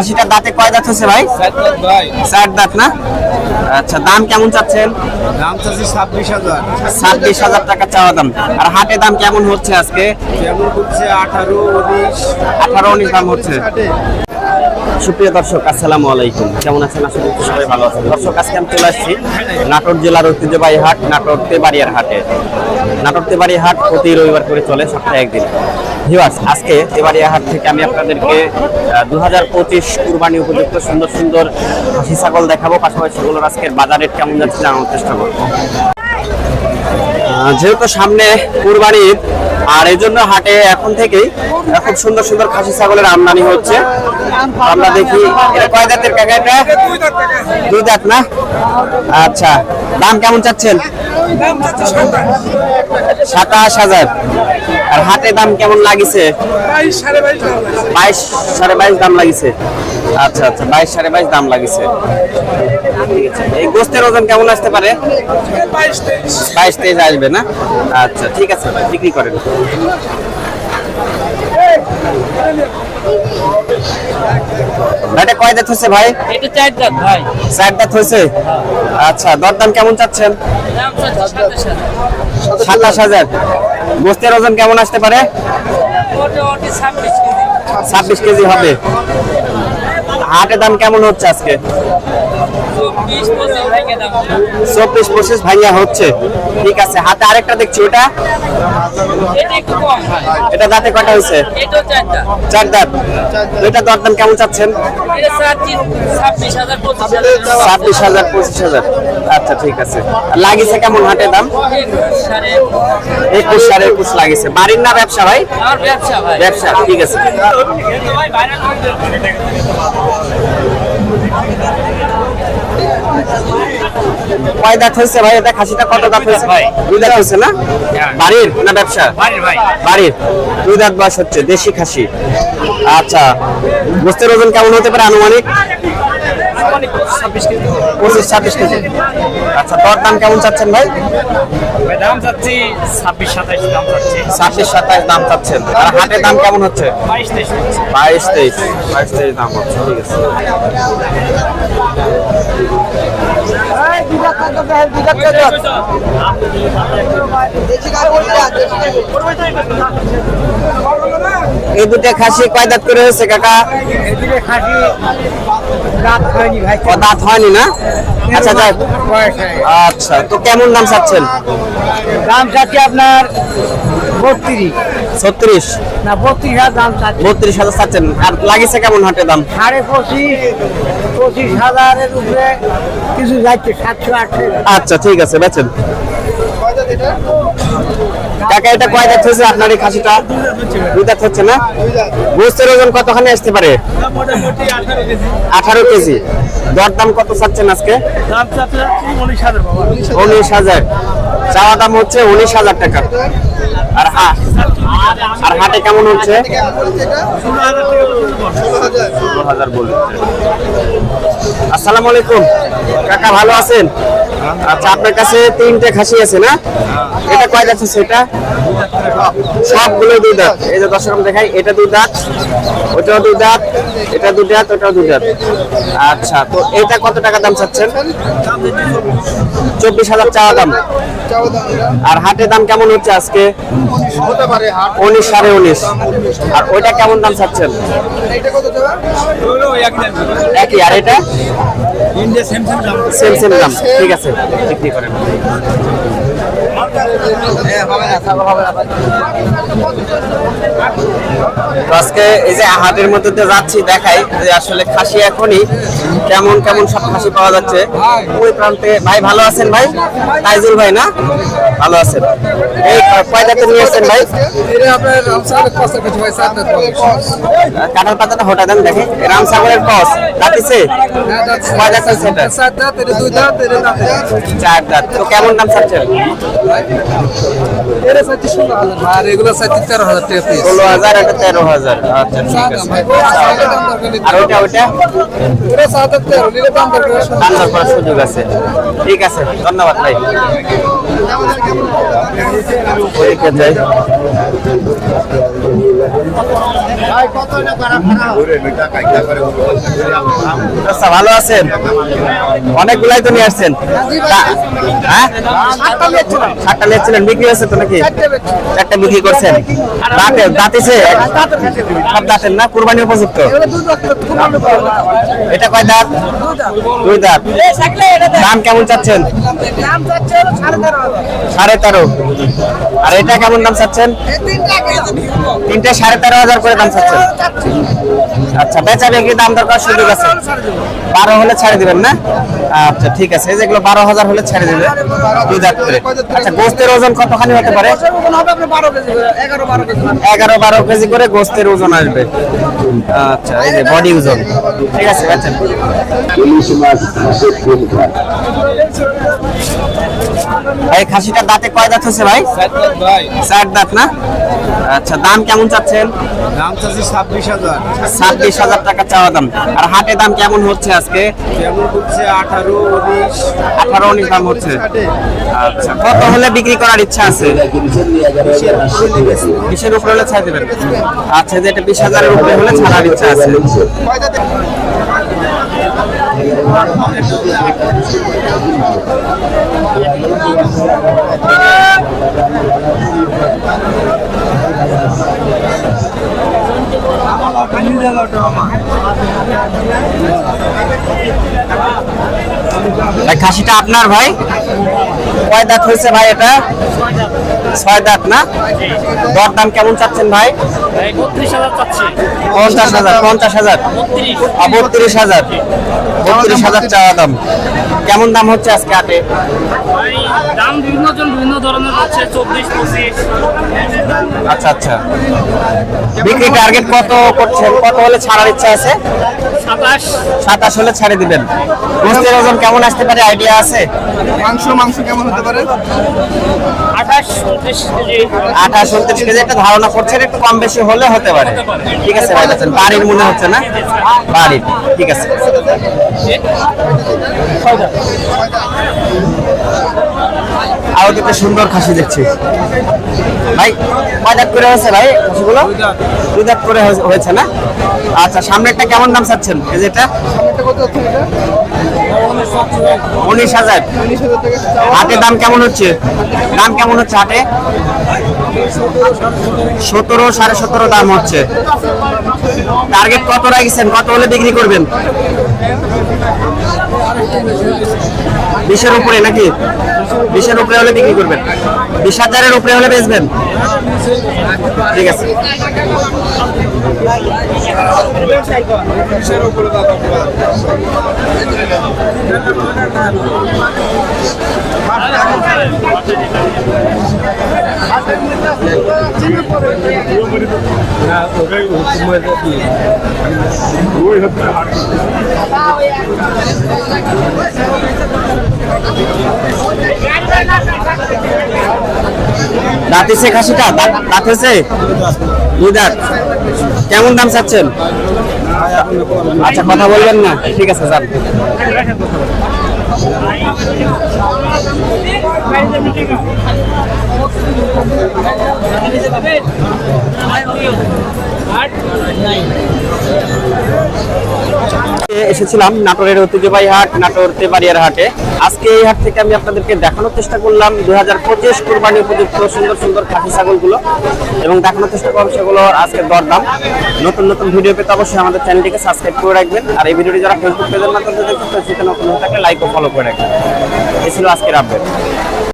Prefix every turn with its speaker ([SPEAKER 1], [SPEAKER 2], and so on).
[SPEAKER 1] খাসিটা দাঁতে কয় দাঁত হচ্ছে ভাই?
[SPEAKER 2] ভাই।
[SPEAKER 1] চার দাঁত না? আচ্ছা দাম কেমন চাচ্ছেন?
[SPEAKER 2] দাম চাচ্ছি ছাব্বিশ হাজার।
[SPEAKER 1] ছাব্বিশ হাজার টাকা চাওয়া দাম। আর হাটে দাম কেমন হচ্ছে আজকে?
[SPEAKER 2] কেমন হচ্ছে? আঠারো উনিশ।
[SPEAKER 1] আঠারো উনিশ দাম হচ্ছে। সুপ্রিয় দর্শক, আসসালামু আলাইকুম। কেমন আছেন? আশা করি সবাই ভালো আছেন। দর্শক, আজকে আমি চলে আসছি নাটোর জেলার ঐতিহ্যবাহী হাট নাটোর তেবাড়িয়ার হাটে। নাটোর তেবাড়িয়া হাট প্রতি রবিবার করে চলে, সপ্তাহে একদিন। ভিউয়ার্স আজকে তেবাড়িয়া হাট থেকে আমি আপনাদেরকে দু হাজার পঁচিশ কুরবানি উপযুক্ত সুন্দর সুন্দর খাসি ছাগল দেখাবো। পাশাপাশি সেগুলোর আজকের বাজার রেট কেমন যাচ্ছে জানানোর চেষ্টা করব। যেহেতু সামনে কুরবানি ঈদ, আর এই জন্য হাটে এখন থেকেই খুব সুন্দর সুন্দর খাসি ছাগলের আমদানি হচ্ছে। আমরা দেখি এটা কয় দাঁতের কাকা এটা? দুই দাঁত না? আচ্ছা দাম কেমন চাচ্ছেন? সাতাশ। হাজার। আর হাটে দাম কেমন লাগিছে। বাইশ সাড়ে বাইশ দাম লাগিছে। আচ্ছা আচ্ছা বাইশ সাড়ে বাইশ দাম লাগিছে। এই গোস্তের ওজন কেমন আসতে পারে? বাইশ তেইশ আসবে না? আচ্ছা ঠিক আছে বিক্রি করেন। এটা কয় দাঁত ভাই?
[SPEAKER 3] এটা চার দাঁত ভাই।
[SPEAKER 1] চার দাঁত হয়েছে? আচ্ছা দরদাম কেমন চাচ্ছেন?
[SPEAKER 3] সাতাশ হাজার।
[SPEAKER 1] গোস্তের ওজন কেমন আসতে পারে?
[SPEAKER 3] ছাব্বিশ কেজি
[SPEAKER 1] হবে। হাটের দাম কেমন হচ্ছে আজকে?
[SPEAKER 3] চব্বিশ পঁচিশ
[SPEAKER 1] ভাইয়া হচ্ছে। ঠিক আছে হাতে আরেকটা দেখছি ওটা?
[SPEAKER 3] এটা
[SPEAKER 1] দাঁতে কটা হয়েছে?
[SPEAKER 3] চার দাঁত।
[SPEAKER 1] এটা দরদাম কেমন চাচ্ছেন?
[SPEAKER 3] ছাব্বিশ হাজার পঁচিশ হাজার।
[SPEAKER 1] আচ্ছা ঠিক আছে। লাগিছে কেমন হাটের দাম?
[SPEAKER 3] একুশ সাড়ে
[SPEAKER 1] একুশ লাগিছে বাড়ির না ব্যবসা ভাই।
[SPEAKER 3] ব্যবসা
[SPEAKER 1] ঠিক আছে। কয় দাঁত হয়েছে ভাই? এটা খাসিটা কত দাঁত হয়েছে? ভাই। দুই দাঁত হয়েছে না? বাড়ির না ব্যবসা?
[SPEAKER 3] বাড়ির ভাই।
[SPEAKER 1] বাড়ির। দুই দাঁত বয়স হচ্ছে দেশি খাসি। আচ্ছা গোস্তের ওজন কেমন হতে পারে আনুমানিক? পঁচিশ ছাব্বিশ কেজি। আচ্ছা দর দাম কেমন চাচ্ছেন ভাই?
[SPEAKER 3] দাম চাচ্ছি ছাব্বিশ সাতাইশ দাম চাচ্ছি।
[SPEAKER 1] ছাব্বিশ সাতাইশ দাম চাচ্ছেন। আর হাটের দাম কেমন হচ্ছে?
[SPEAKER 3] বাইশ তেইশ
[SPEAKER 1] বাইশ তেইশ। বাইশ তেইশ দাম হচ্ছে ঠিক আছে। এই দুটো খাসি কয় দাঁত করে হয়েছে কাকা? দাঁত হয়নি না? আচ্ছা যাক আচ্ছা তো কেমন দাম চাচ্ছেন?
[SPEAKER 3] দাম চাচ্ছি আপনার বত্রিশ।
[SPEAKER 1] ছত্রিশ।
[SPEAKER 3] না বত্রিশ হাজার দাম
[SPEAKER 1] বত্রিশ হাজার চাচ্ছেন। আর লাগিছে কেমন দাম?
[SPEAKER 3] সাড়ে পঁচিশ পঁচিশ হাজারের উপরে কিছু যাচ্ছে সাতশো আটশো।
[SPEAKER 1] আচ্ছা ঠিক আছে বেচেন। কাকা এটা কয় দাঁত হয়েছে আপনার এই খাসিটা? দুই দাঁত হচ্ছে না? গোস্তের ওজন কতখানি আসতে পারে? আঠারো কেজি। দর দাম কত চাচ্ছেন আজকে?
[SPEAKER 3] উনিশ হাজার।
[SPEAKER 1] চাওয়া দাম হচ্ছে উনিশ হাজার টাকা। আর হাট আর হাটে কেমন হচ্ছে? ষোলো হাজার বলছে। আসসালামু আলাইকুম। কাকা ভালো আছেন? আচ্ছা আপনার কাছে তিনটে খাসি আছে না? এটা কয় দাঁত আছে এটা? সবগুলো দুই দাঁত। এই যে দর্শক দেখাই, এটা দুই দাঁত ওটাও দুই দাঁত, এটা দুই দাঁত ওটাও দুই দাঁত। আচ্ছা তো এটা কত টাকা দাম চাচ্ছেন? চব্বিশ হাজার চাওয়া দাম। আর হাটের দাম কেমন হচ্ছে আজকে? উনিশ সাড়ে উনিশ। আর ওইটা কেমন দাম চাচ্ছেন? একই, আর এটা?
[SPEAKER 2] সেম সেম দাম
[SPEAKER 1] ঠিক আছে। বিক্রি করেন। আজকে এই যে হাটের মধ্যে দিয়ে যাচ্ছি দেখাই যে আসলে খাসি এখনই কেমন কেমন সব খাসি পাওয়া যাচ্ছে। ওই প্রান্তে ভাই ভালো আছেন ভাই? তাইজুল ভাই না? ভালো আছেন। এই কয় দাঁতে নিয়ে এসছেন ভাই?
[SPEAKER 2] রামসাগরের
[SPEAKER 1] কাটার পাতাটা হঠাৎ দেন দেখে। রাম সাগরের কস দাঁতিছে? কয় দাঁত
[SPEAKER 2] দুই দাঁত দাঁত।
[SPEAKER 1] চার দাঁত। তো কেমন দাম চাচ্ছেন?
[SPEAKER 2] আর এগুলো চাচ্ছি তেরো হাজার টাকা পিস
[SPEAKER 1] ষোলো হাজার এটা তেরো হাজার। আচ্ছা ঠিক আছে। আর করার সুযোগ আছে। ঠিক আছে ধন্যবাদ ভাই। ওইদিকে যাই। আচ্ছা ভালো আছেন? অনেকগুলাই তো নিয়ে আসছেন। হ্যাঁ? সাতটা নিয়েছিলেন বিক্রি হয়েছে তো নাকি? চারটা বিক্রি করছেন। দাঁতে দাঁতিছে? সব দাঁতের না? কুরবানি উপযুক্ত? এটা কয় দাঁত? দুই দাঁত। দাম কেমন চাচ্ছেন? সাড়ে তেরো আর এটা কেমন দাম চাচ্ছেন? তিনটে সাড়ে তেরো হাজার করে দাম চাচ্ছেন আচ্ছা বেচা বিক্রি দাম দরকার সুযোগ আছে। বারো হলে ছাড়ে দিবেন না? আচ্ছা ঠিক আছে যেগুলো বারো হাজার হলে ছেড়ে দিবে। আচ্ছা গোস্তের ওজন কতখানি হতে পারে? এগারো বারো কেজি করে গোস্তের ওজন আসবে। আচ্ছা এই যে বডি ওজন। ঠিক আছে, বেচেন। ভাই খাসিটার দাঁতে কয় দাঁত হচ্ছে ভাই? চার দাঁত না? আচ্ছা দাম কেমন চাচ্ছেন?
[SPEAKER 2] দাম চাচ্ছি ছাব্বিশ হাজার।
[SPEAKER 1] ছাব্বিশ হাজার টাকা চাওয়া দাম। আর হাটে দাম কেমন হচ্ছে আজকে?
[SPEAKER 2] যেমন হচ্ছে? আঠারো উনিশ।
[SPEAKER 1] আঠারো উনিশ দাম হচ্ছে। আচ্ছা কত হলে বিক্রি করার ইচ্ছা আছে? বিশের উপরে হলে ছাড় দেবেন। আচ্ছা যে এটা বিশ হাজারের উপরে হলে ছাড়ার ইচ্ছা আছে। খাসিটা আপনার ভাই? কয় দাঁত হয়েছে ভাই এটা? ছয় দাঁত না? দর দাম কেমন চাচ্ছেন ভাই? পঞ্চাশ হাজার পঞ্চাশ হাজার। বত্রিশ হাজার। বত্রিশ হাজার চাওয়া দাম। কেমন দাম হচ্ছে আজকে হাটে?
[SPEAKER 4] ভাই দাম বিভিন্ন জন বিভিন্ন ধরনের হচ্ছে চব্বিশ পঁচিশ
[SPEAKER 1] আচ্ছা আচ্ছা। বিক্রি টার্গেট কত করছেন কত হলে ছাড়ার ইচ্ছা আছে?
[SPEAKER 4] সাতাশ
[SPEAKER 1] সাতাশ হলে ছাড়ে দিবেন। গোস্তের ওজন কেমন আসতে পারে? আইডিয়া আছে?
[SPEAKER 2] মাংস মাংস কেমন হতে পারে?
[SPEAKER 4] আঠাশ
[SPEAKER 1] আঠাশ উনত্রিশ কেজি একটা ধারণা করছেন একটু কম বেশি হলে হতে পারে। ঠিক আছে ভাই আছেন বাড়ির মনে হচ্ছে না? বাড়ির ঠিক আছে। আরও দুটো সুন্দর খাসি দেখছি। ভাই কয় করে হয়েছে ভাই খাসিগুলো? দুই দাঁত করে হয়েছে- হয়েছে না? আচ্ছা সামনেরটা কেমন দাম চাচ্ছেন? এই যেটা উনিশ হাজার। হাটে দাম কেমন হচ্ছে? দাম কেমন হচ্ছে হাটে সতেরো, সাড়ে সতেরো দাম হচ্ছে। টার্গেট কত রাখছেন? কত হলে বিক্রি করবেন? বিশের উপরে নাকি? বিশের উপরে হলে বিক্রি করবেন। বিশ হাজারের উপরে হলে বেচবেন। ঠিক আছে। দাঁত এসে খাসিটা দাঁত খাসিটা হয়েছে দুই দাঁত? কেমন দাম চাচ্ছেন? আচ্ছা কথা বলবেন না। ঠিক আছে, যান। এসেছিলাম নাটোরের ঐতিহ্যবাহী হাট, নাটোর তেবাড়িয়ার হাটে। আজকে এই হাট থেকে আমি আপনাদেরকে দেখানোর চেষ্টা করলাম দুই হাজার পঁচিশ কোরবানি উপযুক্ত সুন্দর সুন্দর খাসি ছাগলগুলো এবং দেখানোর চেষ্টা করব সেগুলো আজকে দরদাম। নতুন নতুন ভিডিও পেতে অবশ্যই আমাদের চ্যানেলটিকে সাবস্ক্রাইব করে রাখবেন। আর এই ভিডিওটি যারা ফেসবুক পেজের মাধ্যমে দেখতে সেখানে লাইক ও ফলো করে রাখবেন এই ছিল আজকের আপডেট